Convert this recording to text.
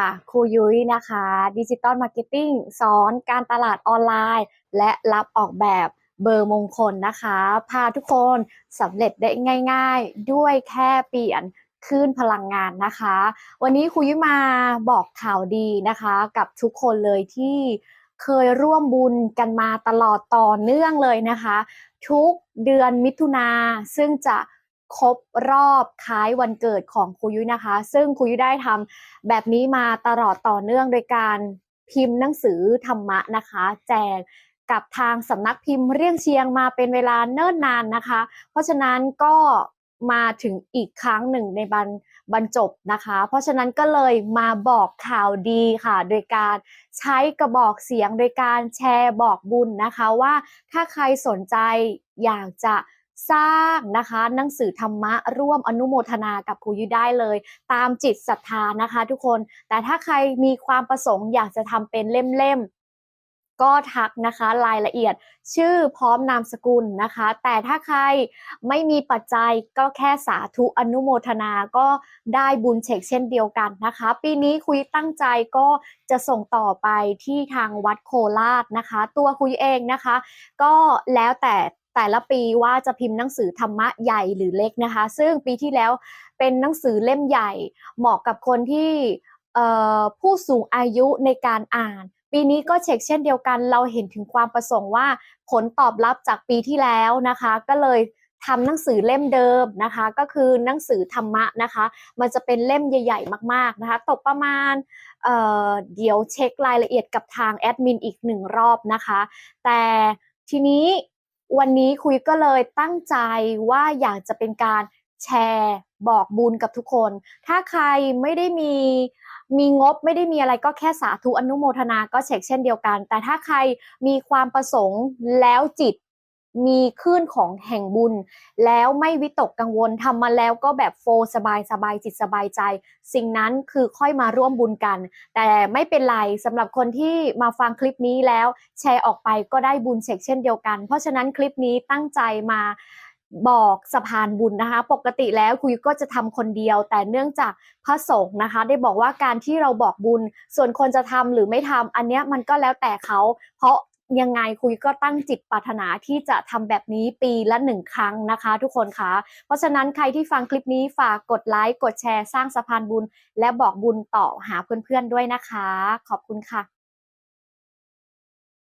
ค่ะครูยุ้ยนะคะดิจิตอลมาร์เก็ตติ้งสอนการตลาดออนไลน์ และรับออกแบบเบอร์มงคลนะคะ พาทุกคนสำเร็จได้ง่ายๆ ด้วยแค่เปลี่ยนคลื่นพลังงานนะคะ วันนี้ครูยุ้ยมาบอกข่าวดีนะคะ กับทุกคนเลยที่เคยร่วมบุญกันมาตลอดต่อเนื่องเลยนะคะ ทุกเดือนมิถุนาซึ่งจะ ครบรอบคล้ายวันเกิดของครูยุ้ยนะคะ ซึ่งครูยุ้ยได้ทำแบบนี้มาตลอดต่อเนื่องโดยการพิมพ์หนังสือธรรมะนะคะ แจกกับทางสำนักพิมพ์เรียงเชียงมาเป็นเวลาเนิ่นนานนะคะ เพราะฉะนั้นก็มาถึงอีกครั้งหนึ่งในบรรบรรจบนะคะ เพราะฉะนั้นก็เลยมาบอกข่าวดีค่ะ โดยการใช้กระบอกเสียงโดยการแชร์บอกบุญนะคะว่าถ้าใครสนใจอยากจะ สร้างนะคะหนังสือธรรมะร่วมอนุโมทนากับครูยุได้เลย ตามจิตศรัทธานะคะ ทุกคนแต่ถ้าใครมีความประสงค์อยากจะทำเป็นเล่มๆก็ทักนะคะรายละเอียดชื่อพร้อมนามสกุลนะคะ แต่ถ้าใครไม่มีปัจจัยก็แค่สาธุอนุโมทนาก็ได้บุญเช็คเช่นเดียวกันนะคะ ปีนี้คุยตั้งใจก็จะส่งต่อไปที่ทางวัดโคราชนะคะ ตัวคุยเองนะคะ ก็แล้วแต่ แต่ละปีว่าจะพิมพ์หนังสือธรรมะใหญ่หรือเล็กนะคะ ซึ่งปีที่แล้วเป็นหนังสือเล่มใหญ่ เหมาะกับคนที่ผู้สูงอายุในการอ่าน ปีนี้ก็เช็คเช่นเดียวกัน เราเห็นถึงความประสงค์ว่าผลตอบรับจากปีที่แล้วนะคะ ก็เลยทำหนังสือเล่มเดิมนะคะ ก็คือหนังสือธรรมะนะคะ มันจะเป็นเล่มใหญ่ ๆ มากๆนะคะตกประมาณเเดี๋ยวเช็ครายละเอียดกับทางแอดมินอีกหนึ่งรอบนะคะ แต่ทีนี้ วันนี้คุยก็เลยตั้งใจว่าอยากจะเป็นการแชร์บอกบุญกับทุกคน ถ้าใครไม่ได้มีมีงบไม่ได้มีอะไรก็แค่สาธุอนุโมทนาก็เช็คเช่นเดียวกัน แต่ถ้าใครมีความประสงค์แล้วจิต มีคลื่นของแห่งบุญ แล้วไม่วิตกกังวลทำมาแล้วก็แบบโฟสบายสบายจิตสบายใจ สิ่งนั้นคือค่อยมาร่วมบุญกัน แต่ไม่เป็นไรสำหรับคนที่มาฟังคลิปนี้แล้วแชร์ออกไปก็ได้บุญเช็คเช่นเดียวกัน เพราะฉะนั้นคลิปนี้ตั้งใจมาบอกสะพานบุญนะคะ ปกติแล้วคุยก็จะทำคนเดียว แต่เนื่องจากพระสงฆ์นะคะ ได้บอกว่าการที่เราบอกบุญ ส่วนคนจะทำหรือไม่ทำอันเนี้ยมันก็แล้วแต่เขา เพราะ ยังไงคุยก็ตั้งจิตปรารถนาที่จะทำแบบนี้ปีละหนึ่งครั้งนะคะ ทุกคนคะเพราะฉะนั้นใครที่ฟังคลิปนี้ฝากกดไลค์กดแชร์ สร้างสะพานบุญ และบอกบุญต่อหาเพื่อนๆด้วยนะคะ ขอบคุณค่ะ